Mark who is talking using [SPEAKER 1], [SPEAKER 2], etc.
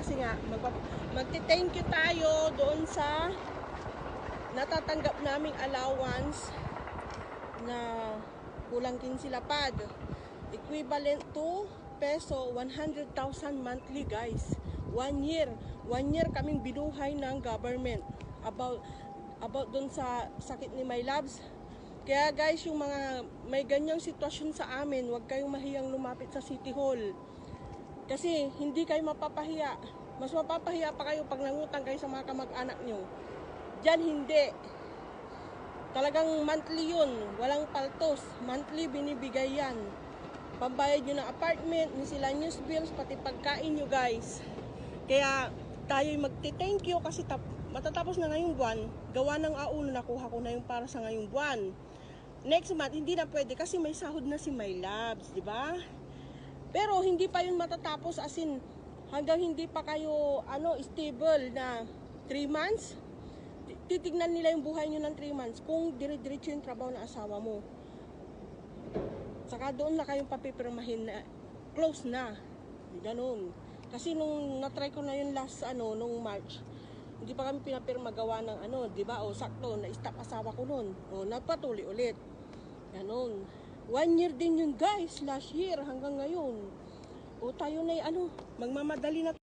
[SPEAKER 1] kasi nga magti-thank you tayo doon sa natatanggap naming allowance na kulang 15 lapad. Equivalent to peso 100,000 monthly guys. One year. One year kaming binuhay ng government about about doon sa sakit ni My Labs. Kaya guys, yung mga may ganyang sitwasyon sa amin, huwag kayong mahiyang lumapit sa City Hall. Kasi hindi kayo mapapahiya. Mas mapapahiya pa kayo pag nangutang kayo sa mga kamag-anak nyo. Diyan hindi. Talagang monthly yun. Walang paltos. Monthly binibigay yan. Pambayad nyo ng apartment, miscellaneous bills, pati pagkain nyo guys. Kaya tayo'y magti-thank you kasi tap- matatapos na ngayong buwan, gawa ng aulo nakuha ko na yung para sa ngayong buwan. Next month, hindi na pwede kasi may sahod na si My Labs, di ba? Pero hindi pa yun matatapos as in hanggang hindi pa kayo ano stable na 3 months. ti- Titignan nila yung buhay nyo ng 3 months kung dire-diretso yung trabaho ng asawa mo. Saka doon na kayong papipirmahin na close na. Ganun. Kasi nung na-try ko na yun last ano nung March, hindi pa kami pinapirma gawa ng ano, 'di ba? O sakto na stop asawa ko noon. O nagpatuloy ulit. Ganun. One year din yun guys, last year hanggang ngayon. O tayo na ano, magmamadali na